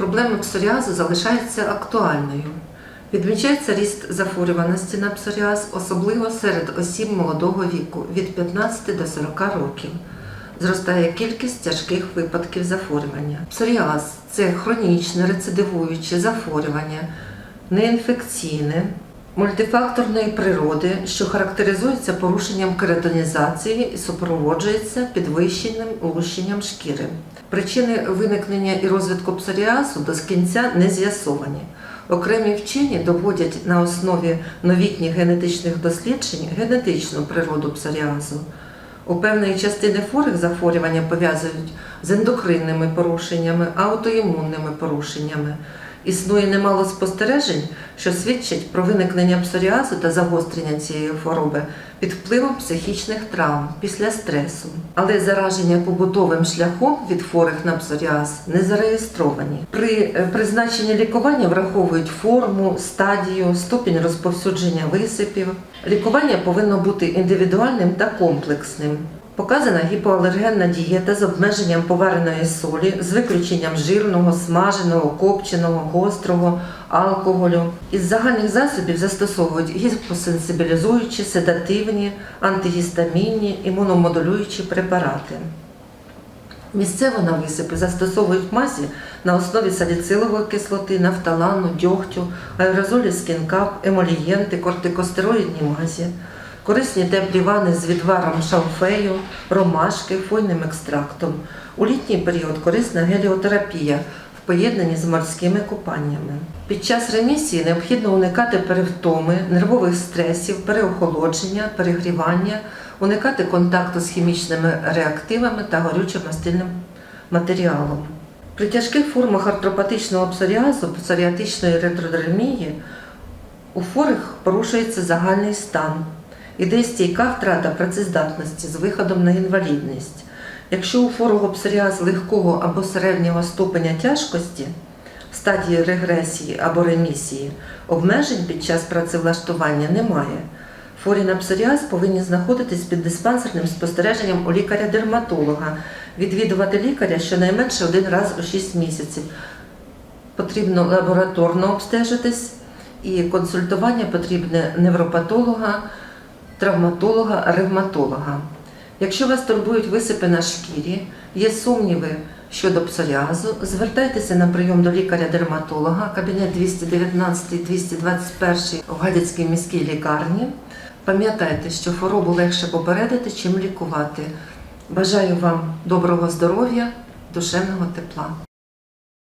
Проблема псоріазу залишається актуальною. Відмічається ріст захворюваності на псоріаз, особливо серед осіб молодого віку від 15 до 40 років. Зростає кількість тяжких випадків захворювання. Псоріаз це хронічне рецидивуюче захворювання, неінфекційне, мультифакторної природи, що характеризується порушенням кератонізації і супроводжується підвищеним лущенням шкіри. Причини виникнення і розвитку псоріазу до кінця не з'ясовані. Окремі вчені доводять на основі новітніх генетичних досліджень генетичну природу псоріазу. У певної частини хворих захворювання пов'язують з ендокринними порушеннями, аутоімунними порушеннями. Існує немало спостережень, що свідчать про виникнення псоріазу та загострення цієї хвороби під впливом психічних травм після стресу. Але зараження побутовим шляхом від хворих на псоріаз не зареєстровані. При е, призначенні лікування враховують форму, стадію, ступінь розповсюдження висипів. Лікування повинно бути індивідуальним та комплексним. Показана гіпоалергенна дієта з обмеженням повареної солі, з виключенням жирного, смаженого, копченого, гострого, алкоголю. Із загальних засобів застосовують гіпосенсибілізуючі, седативні, антигістамінні, імуномодулюючі препарати. Місцево на висипи застосовують мазі на основі саліцилової кислоти, нафталану, дьогтю, аерозолі скінкап, емолієнти, кортикостероїдні мазі, корисні теплі вани з відваром шалфею, ромашки, фойним екстрактом. У літній період корисна геліотерапія в поєднанні з морськими купаннями. Під час ремісії необхідно уникати перевтоми, нервових стресів, переохолодження, перегрівання, уникати контакту з хімічними реактивами та горючим мастильним матеріалом. При тяжких формах артропатичного псоріазу, псоріатичної ретродермії у хворих порушується загальний стан. Іде стійка втрата працездатності з виходом на інвалідність. Якщо у хворого псоріаз легкого або середнього ступеня тяжкості, в стадії регресії або ремісії, обмежень під час працевлаштування немає. Хворі на псоріаз повинні знаходитись під диспансерним спостереженням у лікаря-дерматолога, відвідувати лікаря щонайменше один раз у 6 місяців. Потрібно лабораторно обстежитись і консультування потрібне невропатолога, травматолога, ревматолога. Якщо вас турбують висипи на шкірі, є сумніви щодо псоріазу, звертайтеся на прийом до лікаря-дерматолога, кабінет 219-221 в Гадяцькій міській лікарні. Пам'ятайте, що хворобу легше попередити, чим лікувати. Бажаю вам доброго здоров'я, душевного тепла.